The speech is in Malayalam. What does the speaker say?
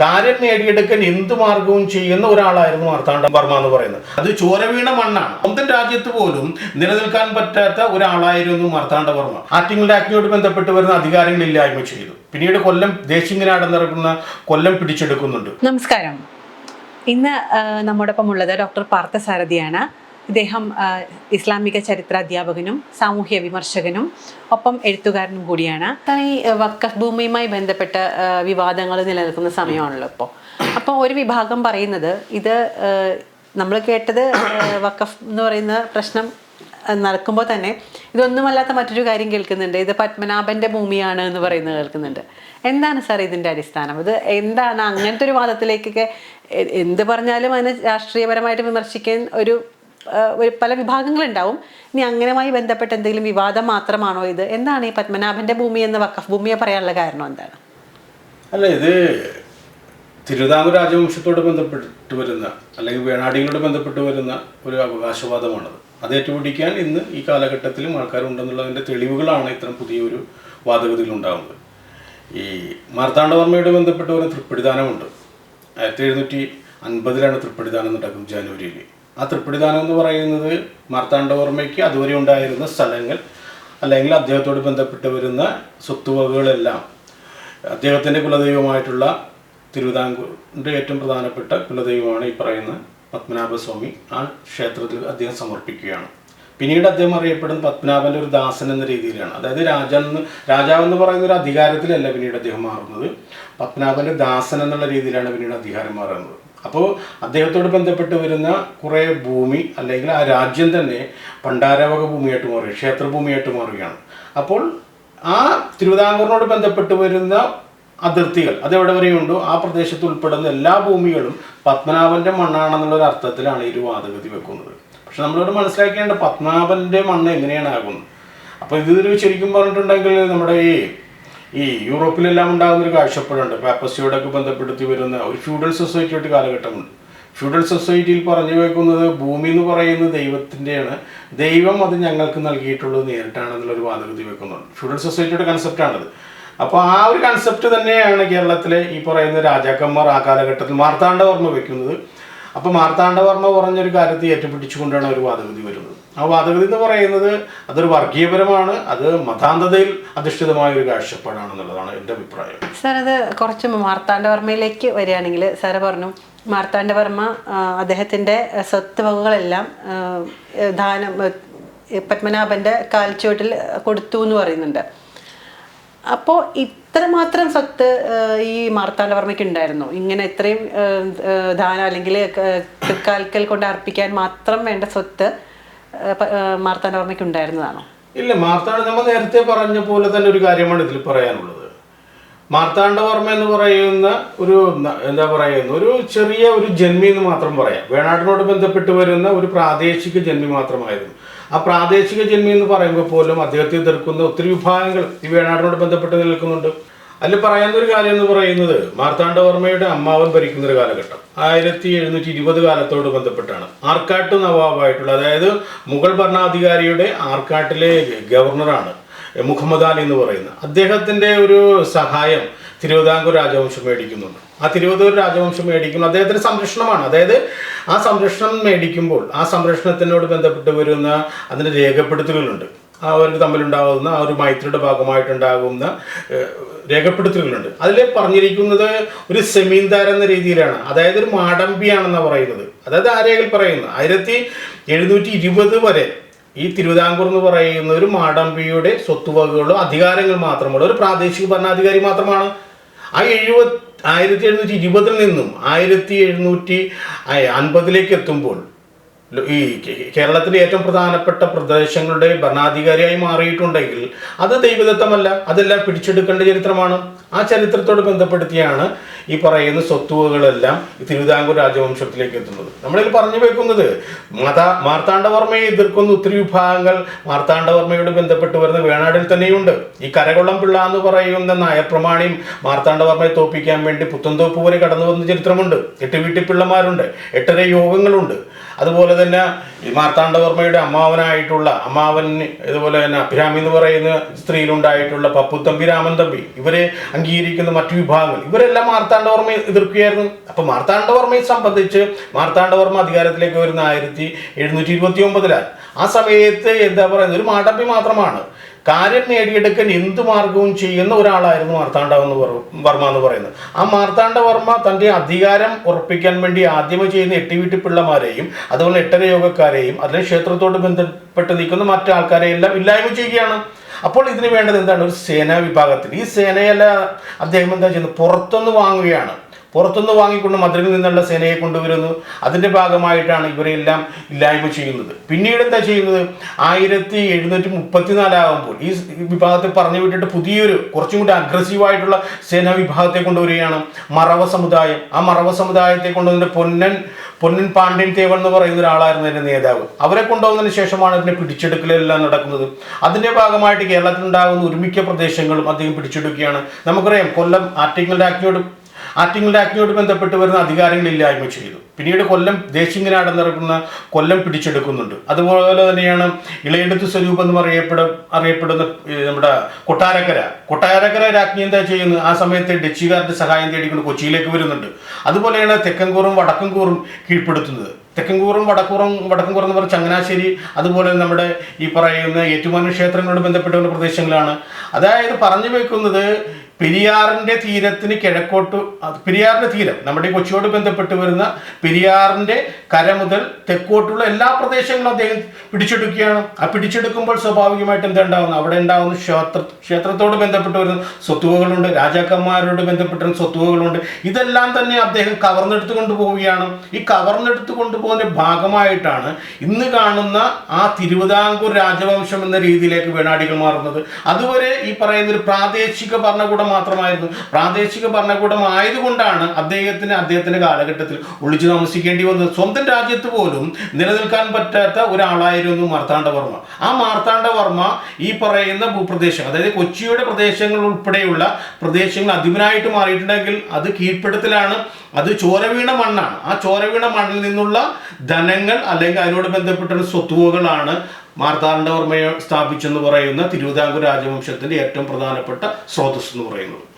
കാര്യം നേടിയെടുക്കാൻ എന്ത് മാർഗവും ചെയ്യുന്ന ഒരാളായിരുന്നു മാർത്താണ്ഡ വർമ്മ എന്ന് പറയുന്നത്. അത് ചോര വീണ മണ്ണാണ്. സ്വന്തം രാജ്യത്ത് പോലും നിലനിൽക്കാൻ പറ്റാത്ത ഒരാളായിരുന്നു മാർത്താണ്ഡ വർമ്മ. ആറ്റിങ്ങൽ ആക്ടിനോട് ബന്ധപ്പെട്ട് വരുന്ന അധികാരങ്ങൾ ഇല്ലായ്മ ചെയ്തു. പിന്നീട് കൊല്ലം ദേശിംഗനാട് നടക്കുന്ന കൊല്ലം പിടിച്ചെടുക്കുന്നുണ്ട്. നമസ്കാരം. ഇന്ന് നമ്മുടെ നമ്മോടൊപ്പം ഉള്ളത് ഡോക്ടർ പാർത്ഥസാരഥിയാണ്. ഇദ്ദേഹം ഇസ്ലാമിക ചരിത്ര അധ്യാപകനും സാമൂഹ്യ വിമർശകനും ഒപ്പം എഴുത്തുകാരനും കൂടിയാണ്. ഈ വക്കഫ് ഭൂമിയുമായി ബന്ധപ്പെട്ട വിവാദങ്ങൾ നിലനിൽക്കുന്ന സമയമാണല്ലോ ഇപ്പോൾ അപ്പോൾ ഒരു വിഭാഗം പറയുന്നത് ഇത് നമ്മൾ കേട്ടത് വക്കഫ് എന്ന് പറയുന്ന പ്രശ്നം നടക്കുമ്പോൾ തന്നെ ഇതൊന്നുമല്ലാത്ത മറ്റൊരു കാര്യം കേൾക്കുന്നുണ്ട്. ഇത് പത്മനാഭന്റെ ഭൂമിയാണ് എന്ന് പറയുന്നത് കേൾക്കുന്നുണ്ട്. എന്താണ് സാർ ഇതിന്റെ അടിസ്ഥാനം? ഇത് എന്താണ് അങ്ങനത്തെ ഒരു വാദത്തിലേക്കൊക്കെ എന്ത് പറഞ്ഞാലും അതിനെ രാഷ്ട്രീയപരമായിട്ട് വിമർശിക്കാൻ ഒരു പല വിഭാഗങ്ങളുണ്ടാവും. ഇനി അങ്ങനെയുമായി ബന്ധപ്പെട്ട എന്തെങ്കിലും വിവാദം മാത്രമാണോ ഇത്? എന്താണ് ഈ പത്മനാഭന്റെ ഭൂമി എന്ന വക്കഫ് ഭൂമിയെ പറയാനുള്ള കാരണം എന്താണ്? അല്ല ഇത് തിരുവിതാംകൂർ രാജവംശത്തോട് ബന്ധപ്പെട്ട് വരുന്ന അല്ലെങ്കിൽ വേണാടികളോട് ബന്ധപ്പെട്ട് വരുന്ന ഒരു അവകാശവാദമാണത്. അത് ഏറ്റുപിടിക്കാൻ ഇന്ന് ഈ കാലഘട്ടത്തിലും ആൾക്കാരുണ്ടെന്നുള്ളതിന്റെ തെളിവുകളാണ് ഇത്തരം പുതിയൊരു വാദഗതിയിൽ ഉണ്ടാകുന്നത് ഈ മാർത്താണ്ഡവർമ്മയോട് ബന്ധപ്പെട്ട് ഒരു തൃപ്പടിദാനമുണ്ട് ആയിരത്തി എഴുന്നൂറ്റി അൻപതിലാണ് തൃപ്പടിദാനം നടക്കുന്നത് ജനുവരിയിൽ ആ തൃപ്പടിദാനം എന്ന് പറയുന്നത് മാർത്താണ്ഡവർമ്മയ്ക്ക് അതുവരെ ഉണ്ടായിരുന്ന സ്ഥലങ്ങൾ അല്ലെങ്കിൽ അദ്ദേഹത്തോട് ബന്ധപ്പെട്ട് വരുന്ന സ്വത്തുവകകളെല്ലാം. അദ്ദേഹത്തിന്റെ കുലദൈവമായിട്ടുള്ള തിരുവിതാംകൂറിന്റെ ഏറ്റവും പ്രധാനപ്പെട്ട കുലദൈവമാണ് ഈ പറയുന്ന പത്മനാഭസ്വാമി. ആ ക്ഷേത്രത്തിൽ അദ്ദേഹം സമർപ്പിക്കുകയാണ്. പിന്നീട് അദ്ദേഹം അറിയപ്പെടുന്ന പത്മനാഭന്റെ ഒരു ദാസൻ എന്ന രീതിയിലാണ്. അതായത് രാജാന്ന് രാജാവ് എന്ന് പറയുന്ന ഒരു അധികാരത്തിലല്ല പിന്നീട് അദ്ദേഹം മാറുന്നത്. പത്മനാഭന്റെ ദാസൻ എന്നുള്ള രീതിയിലാണ് പിന്നീട് അധികാരം മാറുന്നത്. അപ്പോൾ അദ്ദേഹത്തോട് ബന്ധപ്പെട്ട് വരുന്ന കുറേ ഭൂമി അല്ലെങ്കിൽ ആ രാജ്യം തന്നെ പണ്ടാരവക ഭൂമിയായിട്ട് മാറി ക്ഷേത്രഭൂമിയായിട്ട് മാറുകയാണ്. അപ്പോൾ ആ തിരുവിതാംകൂറിനോട് ബന്ധപ്പെട്ട് വരുന്ന അതിർത്തികൾ അതെവിടെ വരെയുണ്ടോ? ആ പ്രദേശത്ത് ഉൾപ്പെടുന്ന എല്ലാ ഭൂമികളും പത്മനാഭന്റെ മണ്ണാണെന്നുള്ളൊരു അർത്ഥത്തിലാണ് ഈ വാദഗതി വെക്കുന്നത്. പക്ഷെ നമ്മളോട് മനസ്സിലാക്കേണ്ട പത്മനാഭന്റെ മണ്ണ് എങ്ങനെയാണ് ആകുന്നത്? അപ്പോൾ ഇതൊരു ശരിക്കും പറഞ്ഞിട്ടുണ്ടെങ്കിൽ നമ്മുടെ ഈ ഈ യൂറോപ്പിലെല്ലാം ഉണ്ടാകുന്ന ഒരു കാഴ്ചപ്പാടുണ്ട്. പാപ്പസിയോടൊക്കെ ബന്ധപ്പെടുത്തി വരുന്ന ഒരു ഫ്യൂഡൽ സൊസൈറ്റി സൊസൈറ്റിയായിട്ട് കാലഘട്ടമുണ്ട്. ഫ്യൂഡൽ സൊസൈറ്റിയിൽ പറഞ്ഞു വെക്കുന്നത് ഭൂമി എന്ന് പറയുന്നത് ദൈവത്തിന്റെയാണ്. ദൈവം അത് ഞങ്ങൾക്ക് നൽകിയിട്ടുള്ളത് നേരിട്ടാണെന്നുള്ളൊരു വാദഗതി വെക്കുന്നുണ്ട്. ഫ്യൂഡൽ സൊസൈറ്റിയുടെ കൺസെപ്റ്റാണത് അപ്പോൾ ആ ഒരു കൺസെപ്റ്റ് തന്നെയാണ് കേരളത്തിലെ ഈ പറയുന്ന രാജാക്കന്മാർ ആ കാലഘട്ടത്തിൽ മാർത്താണ്ഡവർമ്മ വെക്കുന്നത്. അപ്പോൾ മാർത്താണ്ഡവർമ്മ പറഞ്ഞൊരു കാര്യത്തെ ഏറ്റുപിടിച്ചുകൊണ്ടാണ് ഒരു വാദഗതി വരുന്നത്. ആ വാദഗതി എന്ന് പറയുന്നത് അതൊരു വർഗീയപരമാണ് അത് മതാന്തതയിൽ അധിഷ്ഠിതമായ ഒരു കാഴ്ചപ്പാടാണെന്നുള്ളതാണ് എന്റെ അഭിപ്രായം. സാർ അത് കുറച്ച് മാർത്താണ്ഡവർമ്മയിലേക്ക് വരികയാണെങ്കിൽ സാറ് പറഞ്ഞു മാർത്താണ്ഡവർമ്മ അദ്ദേഹത്തിന്റെ സ്വത്ത് വകകളെല്ലാം ദാനം പത്മനാഭന്റെ കാൽച്ചുവട്ടിൽ കൊടുത്തു എന്ന് പറയുന്നുണ്ട്. അപ്പോൾ ഇത്രമാത്രം സ്വത്ത് ആ, ഈ മാർത്താണ്ഡവർമ്മയ്ക്ക് ഉണ്ടായിരുന്നു. ഇങ്ങനെ ഇത്രയും ദാനം അല്ലെങ്കിൽ കാൽക്കൽ കൊണ്ട് അർപ്പിക്കാൻ മാത്രം വേണ്ട സ്വത്ത് മാർത്താണ്ഡവർമ്മയ്ക്ക് ഉണ്ടായിരുന്നതാണോ? ഇല്ല മാർത്താണ്ഡ നമ്മൾ നേരത്തെ പറഞ്ഞ പോലെ തന്നെ ഒരു കാര്യമാണ് ഇതിൽ പറയാനുള്ളത്. മാർത്താണ്ഡവർമ്മ എന്ന് പറയുന്ന ഒരു എന്താ പറയുന്ന ഒരു ചെറിയ ഒരു ജന്മി എന്ന് മാത്രം പറയാം. വേണാട്ടിനോട് ബന്ധപ്പെട്ട് വരുന്ന ഒരു പ്രാദേശിക ജന്മി മാത്രമായിരുന്നു. ആ പ്രാദേശിക ജന്മി എന്ന് പറയുമ്പോൾ പോലും അദ്ദേഹത്തെ എതിർക്കുന്ന ഒത്തിരി വിഭാഗങ്ങൾ ഈ വേണാടിനോട് ബന്ധപ്പെട്ട് നിൽക്കുന്നുണ്ട്. അതിൽ പറയുന്ന ഒരു കാര്യം എന്ന് പറയുന്നത് മാർത്താണ്ഡവർമ്മയുടെ അമ്മാവൻ ഭരിക്കുന്ന ഒരു കാലഘട്ടം. ആയിരത്തി എഴുന്നൂറ്റി ഇരുപത് കാലത്തോട് ബന്ധപ്പെട്ടാണ്. ആർക്കാട്ട് നവാബായിട്ടുള്ള അതായത് മുഗൾ ഭരണാധികാരിയുടെ ആർക്കാട്ടിലെ ഗവർണറാണ് മുഹമ്മദ് അലി എന്ന് പറയുന്നത്. അദ്ദേഹത്തിന്റെ ഒരു സഹായം തിരുവിതാംകൂർ രാജവംശം മേടിക്കുന്നുണ്ട്. ആ തിരുവിതാംകൂർ രാജവംശം മേടിക്കുന്നു അദ്ദേഹത്തിന് സംരക്ഷണമാണ്. അതായത് ആ സംരക്ഷണം മേടിക്കുമ്പോൾ ആ സംരക്ഷണത്തിനോട് ബന്ധപ്പെട്ട് വരുന്ന അതിന്റെ രേഖപ്പെടുത്തലുകളുണ്ട്. അവർ തമ്മിലുണ്ടാകുന്ന ആ ഒരു മൈത്രിയുടെ ഭാഗമായിട്ടുണ്ടാകുന്ന രേഖപ്പെടുത്തലുകളുണ്ട്. അതിൽ പറഞ്ഞിരിക്കുന്നത് ഒരു സെമീന്ദാർ എന്ന രീതിയിലാണ്. അതായത് ഒരു മാടമ്പിയാണെന്നാണ് പറയുന്നത്. അതായത് ആ രേഖയിൽ പറയുന്നത് ആയിരത്തി എഴുന്നൂറ്റി ഇരുപത് വരെ ഈ തിരുവിതാംകൂർ എന്ന് പറയുന്ന ഒരു മാടമ്പിയുടെ സ്വത്തുവകകളും അധികാരങ്ങൾ മാത്രമുള്ള ഒരു പ്രാദേശിക ഭരണാധികാരി മാത്രമാണ്. ആ എഴുപത് ആയിരത്തി എഴുന്നൂറ്റി ഇരുപതിൽ നിന്നും ആയിരത്തി എഴുന്നൂറ്റി അൻപതിലേക്ക് എത്തുമ്പോൾ ഈ കേരളത്തിലെ ഏറ്റവും പ്രധാനപ്പെട്ട പ്രദേശങ്ങളുടെ ഭരണാധികാരിയായി മാറിയിട്ടുണ്ടെങ്കിൽ അത് ദൈവദത്തമല്ല. അതെല്ലാം പിടിച്ചെടുക്കേണ്ട ചരിത്രമാണ്. ആ ചരിത്രത്തോട് ബന്ധപ്പെടുത്തിയാണ് ഈ പറയുന്ന സ്വത്തുവകളെല്ലാം തിരുവിതാംകൂർ രാജവംശത്തിലേക്ക് എത്തുന്നത്. നമ്മളിൽ പറഞ്ഞു വെക്കുന്നത് മാതാ മാർത്താണ്ഡവർമ്മയെ എതിർക്കുന്ന ഒത്തിരി വിഭാഗങ്ങൾ മാർത്താണ്ഡവർമ്മയോട് ബന്ധപ്പെട്ട് വരുന്ന വേണാടിൽ തന്നെയുണ്ട്. ഈ കരകൊള്ളം പിള്ള എന്ന് പറയുന്ന നയപ്രമാണിയും മാർത്താണ്ഡവർമ്മയെ തോപ്പിക്കാൻ വേണ്ടി പുത്തൻതോപ്പ് വരെ കടന്നു വന്ന ചരിത്രമുണ്ട്. എട്ട് വീട്ടിൽ പിള്ളമാരുണ്ട് എട്ടര യോഗങ്ങളുണ്ട്. അതുപോലെ തന്നെ മാർത്താണ്ഡവർമ്മയുടെ അമ്മാവനായിട്ടുള്ള അമ്മാവൻ ഇതുപോലെ തന്നെ അഭിരാമി എന്ന് പറയുന്ന സ്ത്രീയിലുണ്ടായിട്ടുള്ള പപ്പുത്തമ്പി രാമൻ തമ്പി ഇവരെ അംഗീകരിക്കുന്ന മറ്റു വിഭാഗങ്ങൾ ഇവരെല്ലാം മാർത്താണ്ഡവർമ്മയെ എതിർക്കുകയായിരുന്നു. അപ്പൊ മാർത്താണ്ഡവർമ്മയെ സംബന്ധിച്ച് മാർത്താണ്ഡവർമ്മ അധികാരത്തിലേക്ക് വരുന്ന ആയിരത്തി എഴുന്നൂറ്റി ഇരുപത്തി ഒമ്പതിലാണ് ആ സമയത്ത് എന്താ പറയുന്നത്? ഒരു മാടമ്പി മാത്രമാണ്. കാര്യം നേടിയെടുക്കാൻ എന്ത് മാർഗവും ചെയ്യുന്ന ഒരാളായിരുന്നു മാർത്താണ്ഡവ എന്ന് പറ- വർമ്മ എന്ന് പറയുന്നത്. ആ മാർത്താണ്ഡവർമ്മ തന്റെ അധികാരം ഉറപ്പിക്കാൻ വേണ്ടി ആദ്യമേ ചെയ്യുന്ന എട്ടിവീട്ടി പിള്ളമാരെയും അതുപോലെ എട്ടര യോഗക്കാരെയും അതിലെ ക്ഷേത്രത്തോട് ബന്ധപ്പെട്ട് നിൽക്കുന്ന മറ്റു ആൾക്കാരെയെല്ലാം ഇല്ലായ്മ ചെയ്യുകയാണ്. അപ്പോൾ ഇതിന് വേണ്ടത് എന്താണ്? ഒരു സേനാ വിഭാഗത്തിൽ ഈ സേനയല്ല അദ്ദേഹം എന്താ ചെയ്യുന്നത്? പുറത്തുനിന്ന് വാങ്ങുകയാണ്. പുറത്തുനിന്ന് വാങ്ങിക്കൊണ്ട് മദ്രയിൽ നിന്നുള്ള സേനയെ കൊണ്ടുവരുന്നു. അതിന്റെ ഭാഗമായിട്ടാണ് ഇവരെല്ലാം ഇല്ലായ്മ ചെയ്യുന്നത്. പിന്നീട് എന്താ ചെയ്യുന്നത്? ആയിരത്തി എഴുന്നൂറ്റി മുപ്പത്തിനാലാകുമ്പോൾ ഈ വിഭാഗത്തെ പറഞ്ഞു വിട്ടിട്ട് പുതിയൊരു കുറച്ചും കൂടി അഗ്രസീവായിട്ടുള്ള സേനാ വിഭാഗത്തെ കൊണ്ടുവരികയാണ് മറവ സമുദായം. ആ മറവ സമുദായത്തെ കൊണ്ടുവന്നിട്ട് പൊന്നൻ പൊന്നൻ പാണ്ഡ്യൻ തേവൻ എന്ന് പറയുന്ന ഒരാളായിരുന്നു അതിന്റെ നേതാവ്. അവരെ കൊണ്ടുവന്നതിന് ശേഷമാണ് ഇതിനെ പിടിച്ചെടുക്കലെല്ലാം നടക്കുന്നത്. അതിന്റെ ഭാഗമായിട്ട് കേരളത്തിലുണ്ടാകുന്ന ഒരുമിക്ക പ്രദേശങ്ങളും അദ്ദേഹം പിടിച്ചെടുക്കുകയാണ്. നമുക്കറിയാം കൊല്ലം ആർട്ടിക്കൽ ആക്ടിനോട് ആറ്റിങ്ങൽ ആക്ടിനോട് ബന്ധപ്പെട്ട് വരുന്ന അധികാരങ്ങൾ ഇല്ലായ്മ ചെയ്തു. പിന്നീട് കൊല്ലം ദേശിങ്ങനാട് എന്നറിയപ്പെടുന്ന കൊല്ലം പിടിച്ചെടുക്കുന്നുണ്ട്. അതുപോലെ തന്നെയാണ് ഇളയെടുത്ത് സ്വരൂപം എന്ന് പറയപ്പെടു അറിയപ്പെടുന്ന നമ്മുടെ കൊട്ടാരക്കര. കൊട്ടാരക്കര രാജ്ഞി എന്താ ചെയ്യുന്നത് ആ സമയത്ത് ഡച്ചുകാരുടെ സഹായം തേടിക്കൊണ്ട് കൊച്ചിയിലേക്ക് വരുന്നുണ്ട്. അതുപോലെയാണ് തെക്കൻകൂറും വടക്കൻകൂറും കീഴ്പ്പെടുത്തുന്നത്. തെക്കൻകൂറും വടക്കൂറും വടക്കൻകൂറും എന്ന് പറഞ്ഞ ചങ്ങനാശ്ശേരി അതുപോലെ നമ്മുടെ ഈ പറയുന്ന ഏറ്റുമാനൂർ ക്ഷേത്രങ്ങളോട് ബന്ധപ്പെട്ട പ്രദേശങ്ങളാണ്. അതായത് പറഞ്ഞു വെക്കുന്നത് പെരിയാറിന്റെ തീരത്തിന് കിഴക്കോട്ട് പെരിയാറിന്റെ തീരം നമ്മുടെ കൊച്ചിയോട് ബന്ധപ്പെട്ട് വരുന്ന പെരിയാറിന്റെ കര മുതൽ തെക്കോട്ടുള്ള എല്ലാ പ്രദേശങ്ങളും അദ്ദേഹം പിടിച്ചെടുക്കുകയാണ്. ആ പിടിച്ചെടുക്കുമ്പോൾ സ്വാഭാവികമായിട്ട് എന്താ ഉണ്ടാവുന്നത്? അവിടെ ഉണ്ടാവുന്ന ക്ഷേത്ര ക്ഷേത്രത്തോട് ബന്ധപ്പെട്ട് വരുന്ന സ്വത്തുവകളുണ്ട് രാജാക്കന്മാരോട് ബന്ധപ്പെട്ട സ്വത്തുവകളുണ്ട്. ഇതെല്ലാം തന്നെ അദ്ദേഹം കവർന്നെടുത്ത് കൊണ്ടുപോവുകയാണ്. ഈ കവർന്നെടുത്ത് കൊണ്ടുപോകുന്ന ഭാഗമായിട്ടാണ് ഇന്ന് കാണുന്ന ആ തിരുവിതാംകൂർ രാജവംശം എന്ന രീതിയിലേക്ക് വേണാടികൾ മാറുന്നത്. അതുവരെ ഈ പറയുന്ന ഒരു പ്രാദേശിക ഭരണകൂടം മാത്രമായിരുന്നു. പ്രാദേശിക ഭരണകൂടം ആയതുകൊണ്ടാണ് അദ്ദേഹത്തിന് അദ്ദേഹത്തിന്റെ കാലഘട്ടത്തിൽ ഒളിച്ചു താമസിക്കേണ്ടി വന്നത്. സ്വന്തം രാജ്യത്ത് പോലും നിലനിൽക്കാൻ പറ്റാത്ത ഒരാളായിരുന്നു മാർത്താണ്ഡവർമ്മ ആ മാർത്താണ്ഡവർമ്മ ഈ പറയുന്ന ഭൂപ്രദേശം അതായത് കൊച്ചിയുടെ പ്രദേശങ്ങൾ ഉൾപ്പെടെയുള്ള പ്രദേശങ്ങൾ അധിപനായിട്ട് മാറിയിട്ടുണ്ടെങ്കിൽ അത് കീഴ്പ്പെടുത്തലാണ്. അത് ചോരവീണ മണ്ണാണ്. ആ ചോരവീണ മണ്ണിൽ നിന്നുള്ള ധനങ്ങൾ അല്ലെങ്കിൽ അതിനോട് ബന്ധപ്പെട്ട സ്വത്തുവകളാണ് മാർത്താണ്ഡവർമ്മയെ സ്ഥാപിച്ചെന്ന് പറയുന്ന തിരുവിതാംകൂർ രാജവംശത്തിന്റെ ഏറ്റവും പ്രധാനപ്പെട്ട സ്രോതസ് എന്ന് പറയുന്നത്.